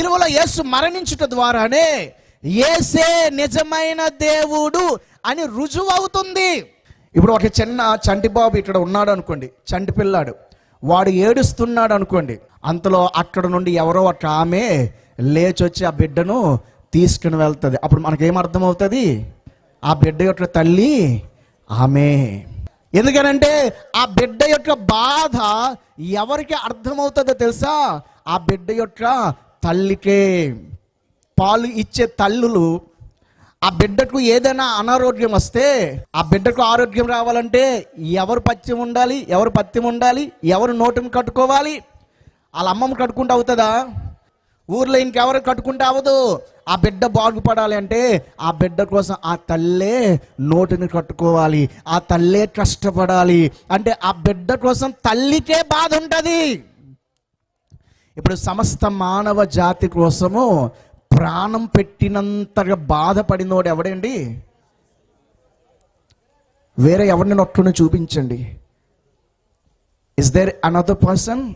సిలువలో యేసు మరణించుట ద్వారానే ఏసే నిజమైన దేవుడు అని రుజువు అవుతుంది ఇప్పుడు ఒక చిన్న చంటి బాబు ఇక్కడ ఉన్నాడు అనుకోండి చంటి పిల్లాడు. వాడు ఏడుస్తున్నాడు అనుకోండి అంతలో అక్కడ నుండి ఎవరో ఒక ఆమె లేచొచ్చి ఆ బిడ్డను తీసుకుని వెళ్తుంది. అప్పుడు మనకేం అర్థమవుతుంది ఆ బిడ్డ యొక్క తల్లి ఆమె. ఎందుకనంటే ఆ బిడ్డ యొక్క బాధ ఎవరికి అర్థమవుతుందో తెలుసా? ఆ బిడ్డ యొక్క తల్లికే పాలు ఇచ్చే తల్లులు ఆ బిడ్డకు ఏదైనా అనారోగ్యం వస్తే ఆ బిడ్డకు ఆరోగ్యం రావాలంటే ఎవరు పత్యం ఉండాలి ఎవరు పత్యం ఉండాలి ఎవరు నోటిని కట్టుకోవాలి? వాళ్ళ అమ్మమ్మ కట్టుకుంటే అవుతుందా? ఊర్లో ఇంకెవరు కట్టుకుంటే అవ్వదు. ఆ బిడ్డ బాగుపడాలి అంటే ఆ బిడ్డ కోసం ఆ తల్లే నోటిని కట్టుకోవాలి ఆ తల్లే కష్టపడాలి. అంటే ఆ బిడ్డ కోసం తల్లికే బాధ ఉంటుంది. ఇప్పుడు సమస్త మానవ జాతి కోసము ప్రాణం పెట్టినంతగా బాధపడినోడు ఎవడండి? వేరే ఎవరిని నొట్టుని చూపించండి. ఇస్ దేర్ అనదర్ పర్సన్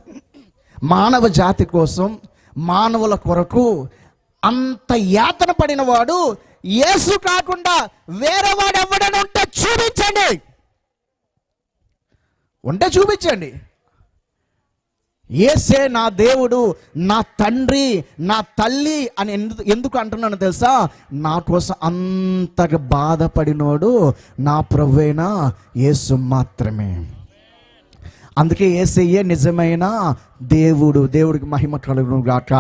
మానవ జాతి కోసం మానవుల కొరకు అంత యాతన పడిన వాడు యేసు కాకుండా వేరే వాడు ఎవడని ఉంటే చూపించండి. ఉంటే చూపించండి. ఏసే నా దేవుడు నా తండ్రి నా తల్లి అని ఎందుకు ఎందుకు అంటున్నాను తెలుసా? నా కోసం అంతగా బాధపడినోడు నా ప్రభువైన యేసు మాత్రమే. అందుకే ఏసయ్యే నిజమైన దేవుడు దేవుడికి మహిమ కలుగును గాక.